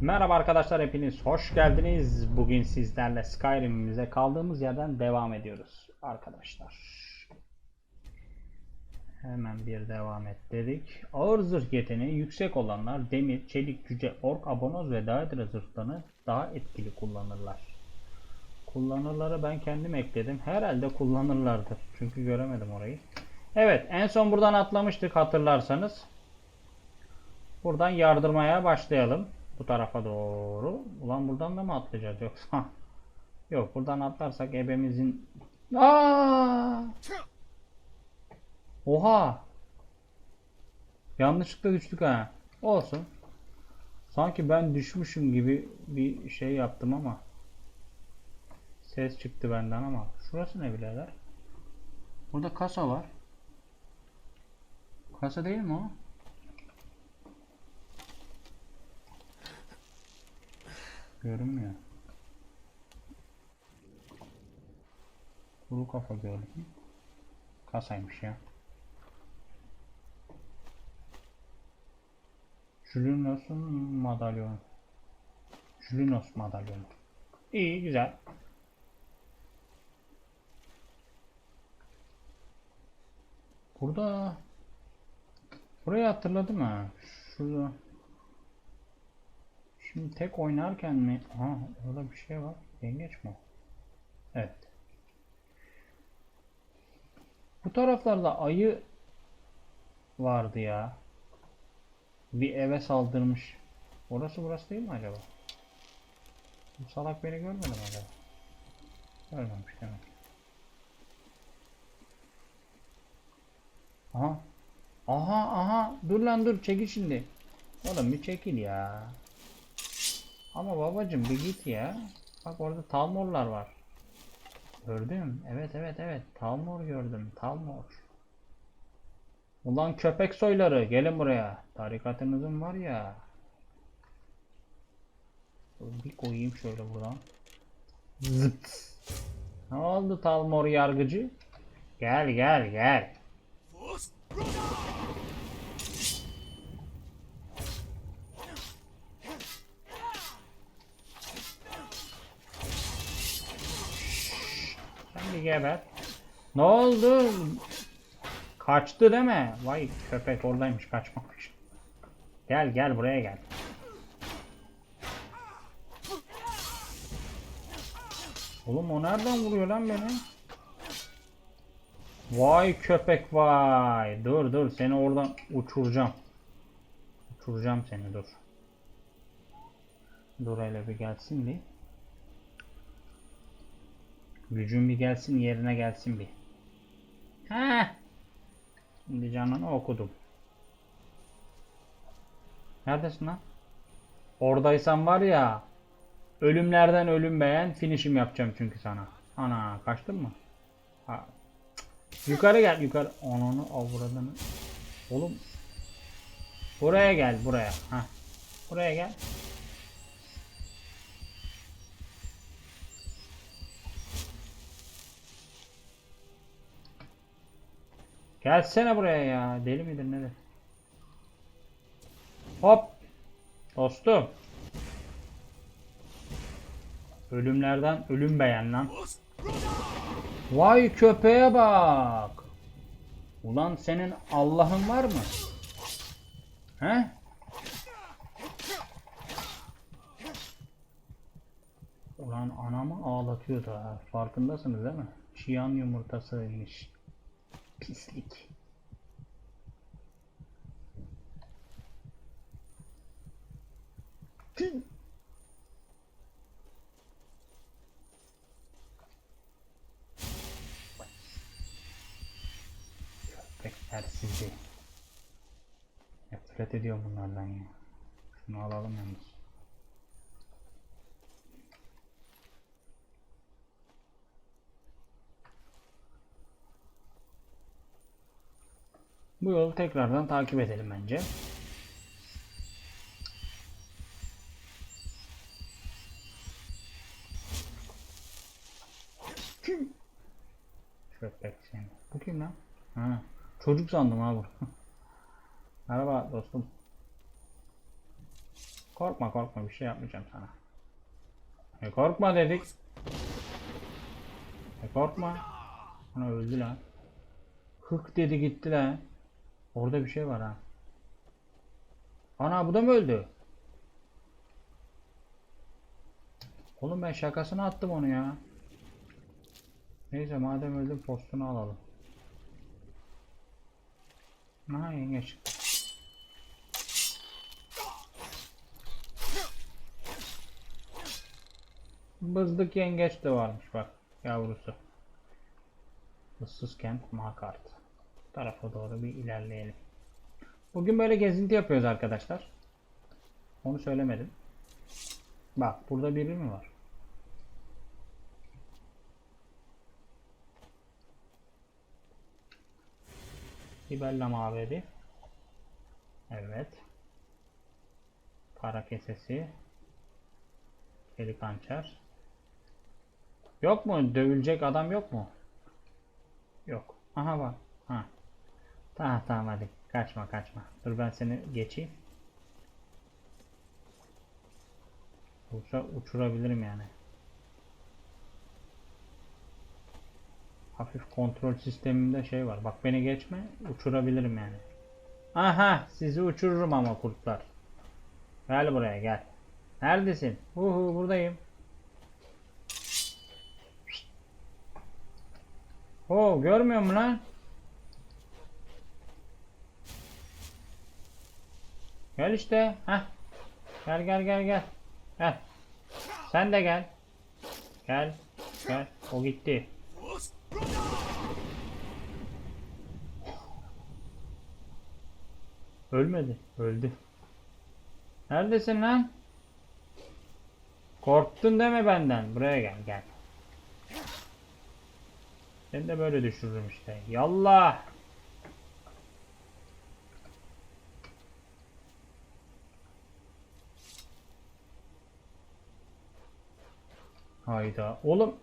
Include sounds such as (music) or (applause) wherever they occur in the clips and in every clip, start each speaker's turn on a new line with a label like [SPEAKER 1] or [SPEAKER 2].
[SPEAKER 1] Merhaba arkadaşlar hepiniz hoş geldiniz. Bugün sizlerle Skyrim'imize kaldığımız yerden devam ediyoruz arkadaşlar. Hemen bir devam et dedik. Ağır zırh yeteneği yüksek olanlar demir, çelik, cüce, ork, abonoz ve daedra zırhlarını daha etkili kullanırlar. Kullanırları ben kendim ekledim. Herhalde kullanırlardır. Çünkü göremedim orayı. Evet en son buradan atlamıştık hatırlarsanız. Buradan yardırmaya başlayalım. Bu tarafa doğru. Ulan buradan da mı atlayacağız yoksa? Yok buradan atlarsak ebemizin... Aa! Oha! Yanlışlıkla düştük ha. Olsun. Sanki ben düşmüşüm gibi bir şey yaptım ama. Ses çıktı benden ama. Şurası ne birader? Burada kasa var. Kasa değil mi o? Görünmüyor. Kuru kafa gördüm. Kasaymış ya. Julinos'un madalyonu. Julinos madalyonu. İyi güzel. Burada Burayı hatırladım ha. Şurada. Şimdi tek oynarken mi? Ha orada bir şey var. Yengeç mi? Evet. Bu taraflarda ayı vardı ya. Bir eve saldırmış. Orası burası değil mi acaba? Bu salak beni görmedi acaba? Görmemiş demek. Aha. Aha aha. Dur lan dur çekil şimdi. Oğlum bir çekil ya. Ama babacım bir git ya. Bak orada Talmorlar var. Gördüm. Evet evet evet. Talmor gördüm. Talmor. Ulan köpek soyları gelin buraya. Tarikatınızın var ya. Bir koyayım şöyle buradan. Zıt. Ne oldu Talmor yargıcı? Gel gel gel. Bir geber. Ne oldu? Kaçtı değil mi? Vay köpek oradaymış kaçmamış. Gel gel buraya gel. Oğlum o nereden vuruyor lan beni? Vay köpek vay. Dur dur seni oradan uçuracağım. Uçuracağım seni dur. Dur hele bir gelsin bir. Gücün bir gelsin yerine gelsin bir. Heh. Şimdi canını okudum. Neredesin lan? Oradaysan var ya. Ölümlerden ölüm beğen. Finishim yapacağım çünkü sana. Ana kaçtın mı? Ha. Yukarı gel yukarı. Ananı avradını. Oğlum. Buraya gel buraya. Ha. Buraya gel. Gelsene buraya ya. Deli midir nedir? Hop. Dostum. Ölümlerden ölüm beğen lan. Vay köpeğe bak. Ulan senin Allah'ın var mı? He? Ulan anamı ağlatıyor da farkındasınız değil mi? Çiyan yumurtasıymış. Pislik. Tüh. Köpekler sizi. Nefret ediyorum bunlardan ya. Şunu alalım yalnız. Bu yolu tekrardan takip edelim bence. Köpek seni. Bu kim lan? Ha, çocuk sandım ha (laughs) bu. Merhaba dostum. Korkma korkma bir şey yapmayacağım sana. E korkma dedik. E korkma. Ana öldü lan. Hık dedi gitti lan. Orada bir şey var ha. Ana bu da mı öldü? Oğlum ben şakasına attım onu ya. Neyse madem öldü postunu alalım. Aha yengeç. Bızdık yengeç de varmış bak yavrusu. Issız kent Makart. Tarafa doğru bir ilerleyelim. Bugün böyle gezinti yapıyoruz arkadaşlar. Onu söylemedim. Bak burada biri mi var? Sibella mabedi. Evet. Para kesesi. Çelik hançer. Yok mu? Dövülecek adam yok mu? Yok. Aha var. Ha. Tamam tamam hadi. Kaçma kaçma. Dur ben seni geçeyim. Yoksa uçurabilirim yani. Hafif kontrol sistemimde şey var. Bak beni geçme. Uçurabilirim yani. Aha sizi uçururum ama kurtlar. Gel buraya gel. Neredesin? Uhu buradayım. Oo görmüyor musun lan? Gel işte. Heh. Gel gel gel gel. Gel. Sen de gel. Gel. Gel. O gitti. Ölmedi. Öldü. Neredesin lan? Korktun deme benden. Buraya gel gel. Seni de böyle düşürürüm işte. Yallah. Hayda. Oğlum.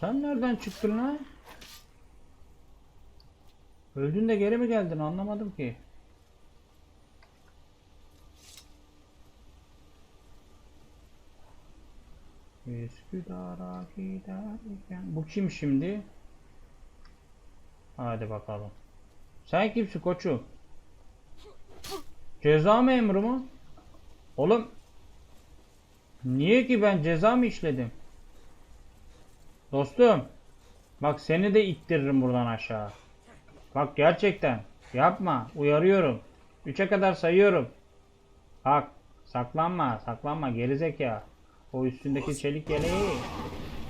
[SPEAKER 1] Sen nereden çıktın lan? Öldün de geri mi geldin anlamadım ki. Üsküdar'a giderken. Bu kim şimdi? Hadi bakalım. Sen kimsin koçum? Ceza memuru mu? Oğlum. Niye ki ben ceza mı işledim? Dostum. Bak seni de ittiririm buradan aşağı. Bak gerçekten. Yapma. Uyarıyorum. Üçe kadar sayıyorum. Bak. Saklanma. Saklanma. Gerizekalı. O üstündeki çelik yeleği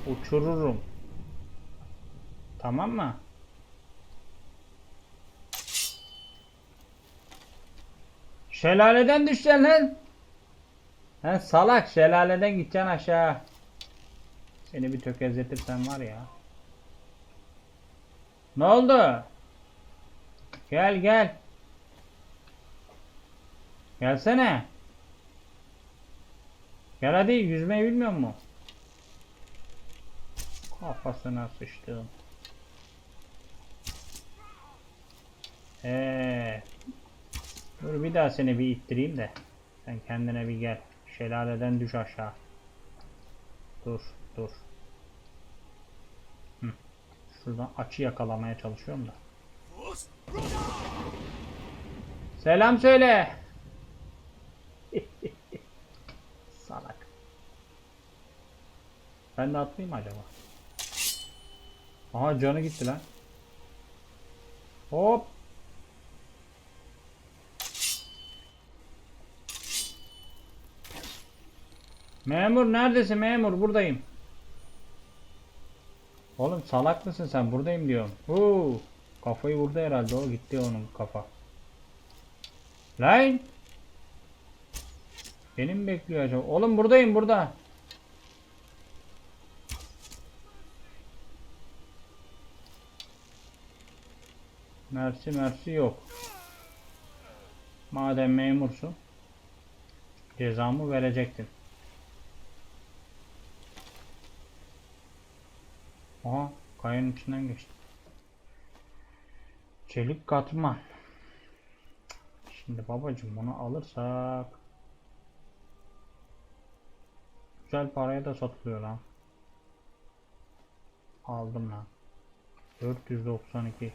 [SPEAKER 1] uçururum. Tamam mı? Şelaleden düşeceksin lan. Sen salak şelaleden gideceksin aşağı. Seni bir tökezletirsen var ya. Ne oldu? Gel gel. Gelsene. Gel hadi yüzmeyi bilmiyor mu? Kafasına sıçtım. Ee, dur bir daha seni bir ittireyim de. Sen kendine bir gel. Şelaleden düş aşağı. Dur, dur. Hı. Şuradan açı yakalamaya çalışıyorum da. Selam söyle. (laughs) Salak. Ben de atlayayım mı acaba? Aha canı gitti lan. Hop. Memur neredesin memur? Buradayım. Oğlum salak mısın sen? Buradayım diyorum. Huu. Kafayı vurdu herhalde o gitti onun kafa. Lan. Beni mi bekliyor acaba? Oğlum buradayım burada. Mersi mersi yok. Madem memursun cezamı verecektin. Aha kayanın içinden geçti. Çelik katman. Şimdi babacım bunu alırsak güzel paraya da satılıyor lan. Aldım lan. 492.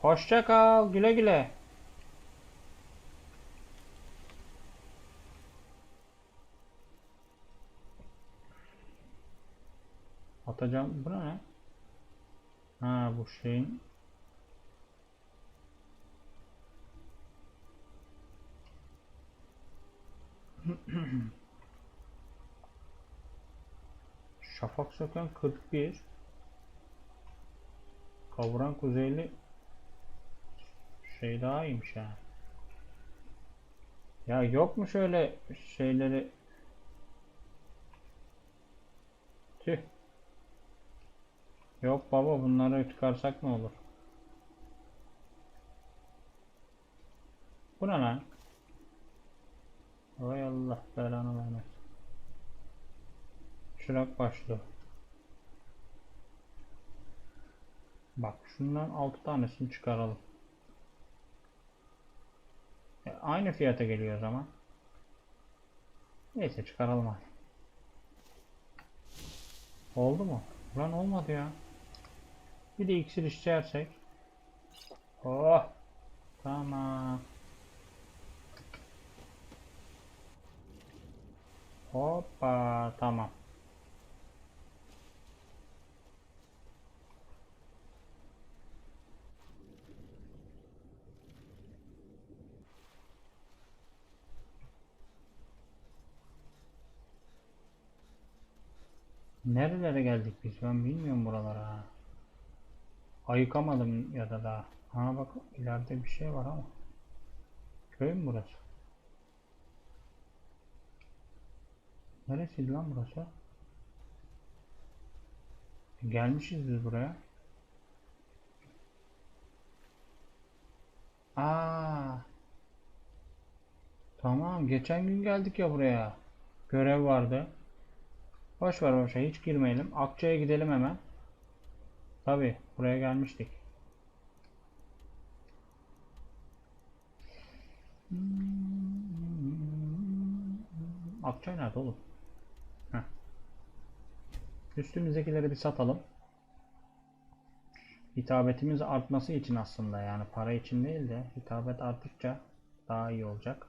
[SPEAKER 1] Hoşça kal. Güle güle. Atacağım. Bu ne? Ha bu şeyin (clears throat) Şafak söken 41 Kavuran kuzeyli şey daha iyiymiş ha. Ya yok mu şöyle şeyleri Tüh. Yok baba bunları çıkarsak ne olur? Bu ne lan? Vay Allah belanı vermesin. Çırak başlı. Bak şundan 6 tanesini çıkaralım. E, aynı fiyata geliyor o zaman. Neyse çıkaralım hadi. Oldu mu? Lan olmadı ya. Bir de iksir içersek. Oh. Tamam. Hoppa tamam. Nerelere geldik biz? Ben bilmiyorum buralara. Ayıkamadım ya da daha. Ha bak ileride bir şey var ama. Köy mü burası? Neresiydi lan burası? Gelmişiz biz buraya. Aa. Tamam, geçen gün geldik ya buraya. Görev vardı. Boş ver boş ver, hiç girmeyelim. Akça'ya gidelim hemen. Tabi, buraya gelmiştik. Akçay nerede oğlum? Heh. Üstümüzdekileri bir satalım. Hitabetimiz artması için aslında yani para için değil de hitabet arttıkça daha iyi olacak.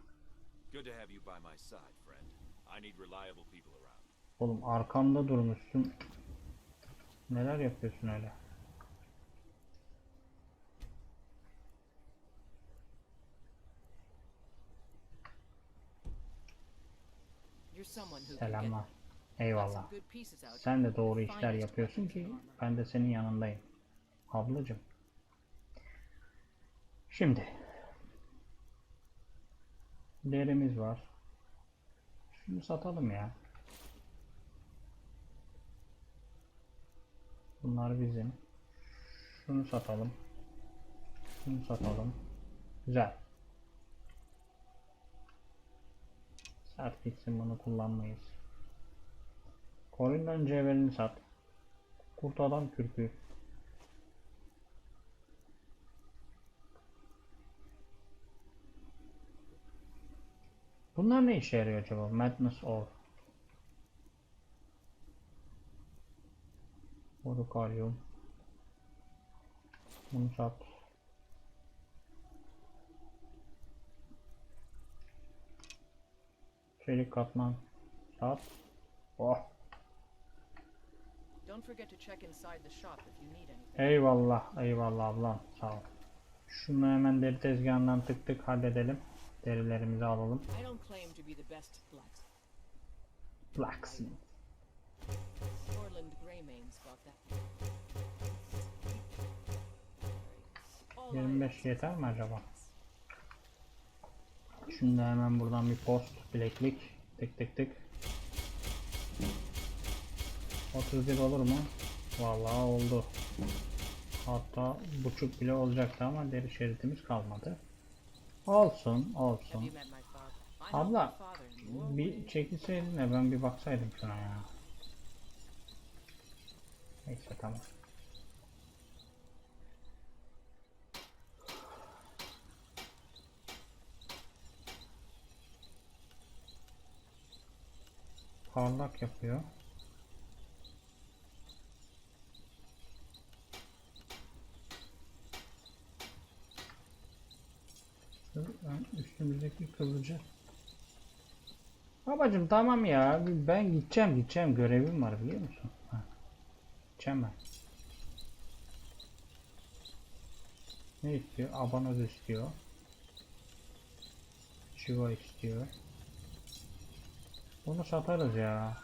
[SPEAKER 1] Oğlum arkamda durmuşsun. Neler yapıyorsun öyle? Selamlar. Eyvallah. Sen de doğru işler yapıyorsun ki ben de senin yanındayım. Ablacım. Şimdi. Derimiz var. Şunu satalım ya. Bunlar bizim. Şunu satalım. Şunu satalım. Güzel. Sert gitsin bunu kullanmayız. Colin'den cevherini sat. Kurt adam kürkü. Bunlar ne işe yarıyor acaba? Madness Or. Morukaryum. Bunu sat. Çelik katman. Sat. Oh.
[SPEAKER 2] Don't forget to check inside the shop if you need anything.
[SPEAKER 1] Eyvallah, eyvallah ablam. Sağ ol. Şunu hemen deri tezgahından tık tık halledelim. Derilerimizi alalım.
[SPEAKER 2] Blacksmith.
[SPEAKER 1] Blacksmith.
[SPEAKER 2] Orland Greymane's got that. All I
[SPEAKER 1] 25
[SPEAKER 2] ask
[SPEAKER 1] yeter mi acaba? Şunu da hemen buradan bir post bileklik. Tık tık tık. 31 olur mu? Vallahi oldu. Hatta buçuk bile olacaktı ama deri şeritimiz kalmadı. Olsun, olsun. Abla, bir çekilseydin de ben bir baksaydım şuna ya. Neyse tamam. Parlak yapıyor. Üstümüzdeki kılıcı. Babacım tamam ya ben gideceğim gideceğim görevim var biliyor musun? Ha. Gideceğim ben. Ne istiyor? Abanoz istiyor. Chiva istiyor. Bunu satarız ya.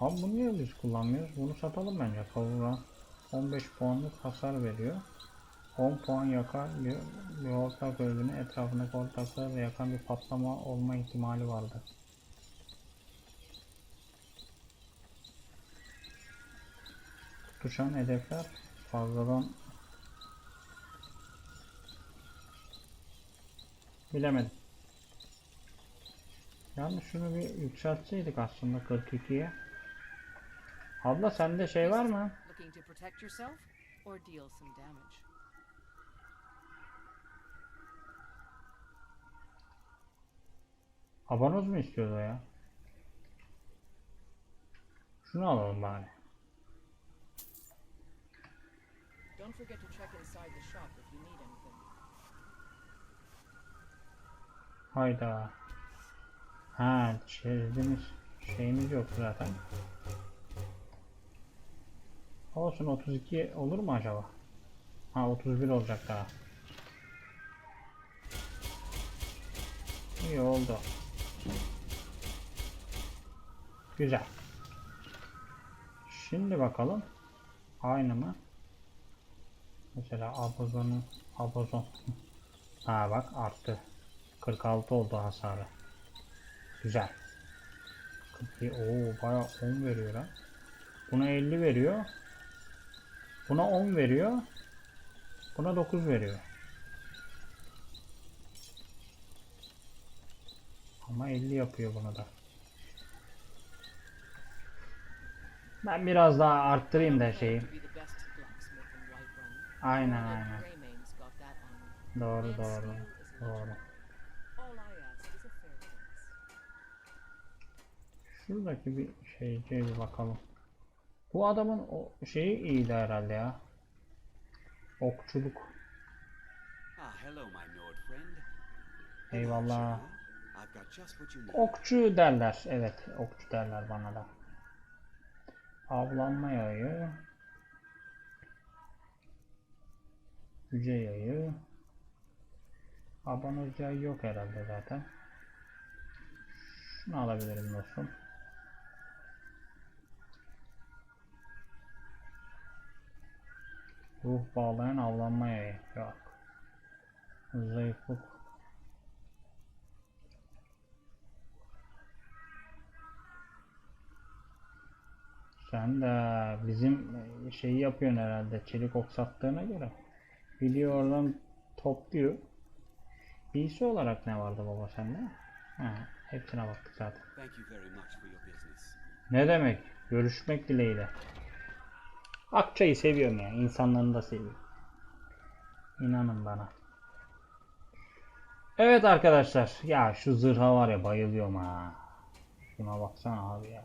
[SPEAKER 1] Abi bunu niye biz kullanmıyoruz? Bunu satalım bence. Kavura 15 puanlık hasar veriyor. 10 puan yakar bir, bir ortak örgünün etrafındaki ortakları ve yakan bir patlama olma ihtimali vardır. Tutuşan hedefler fazladan bilemedim. Yani şunu bir yükseltseydik aslında 42'ye. Abla sende şey var mı? Abanoz mu istiyordu ya? Şunu alalım bari.
[SPEAKER 2] Don't forget to check inside the shop if you need anything.
[SPEAKER 1] Hayda. Ha, çizdiğimiz şeyimiz yok zaten. Olsun 32 olur mu acaba? Ha 31 olacak daha. İyi oldu. Güzel. Şimdi bakalım. Aynı mı? Mesela Abozon'un Abozon. Ha bak arttı. 46 oldu hasarı. Güzel. 42. Oo bayağı 10 veriyor lan. Buna 50 veriyor. Buna 10 veriyor. Buna 9 veriyor. Ama 50 yapıyor buna da. Ben biraz daha arttırayım da şeyi. Aynen aynen. Doğru doğru. Doğru. Şuradaki bir şeyciye bir bakalım. Bu adamın o şeyi iyiydi herhalde ya. Okçuluk.
[SPEAKER 3] Ah.
[SPEAKER 1] Eyvallah. Okçu derler. Evet, okçu derler bana da. Avlanma yayı. Yüce yayı. Abanoz yayı yok herhalde zaten. Şunu alabilirim dostum. Ruh bağlayan avlanma yayı. Yok. Zayıflık. Sen de bizim şeyi yapıyorsun herhalde. Çelik ok sattığına göre. Biliyor oradan topluyor. Birisi olarak ne vardı baba sende? Ha, hepsine baktık zaten. Ne demek? Görüşmek dileğiyle. Akçayı seviyorum ya. İnsanlarını da seviyorum. İnanın bana. Evet arkadaşlar. Ya şu zırha var ya bayılıyorum ha. Şuna baksana abi ya.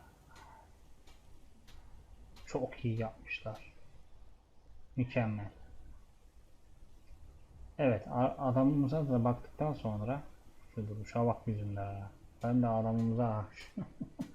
[SPEAKER 1] Çok iyi yapmışlar. Mükemmel. Evet adamımıza da baktıktan sonra şu duruşa bak yüzünde ya. Ben de adamımıza (laughs)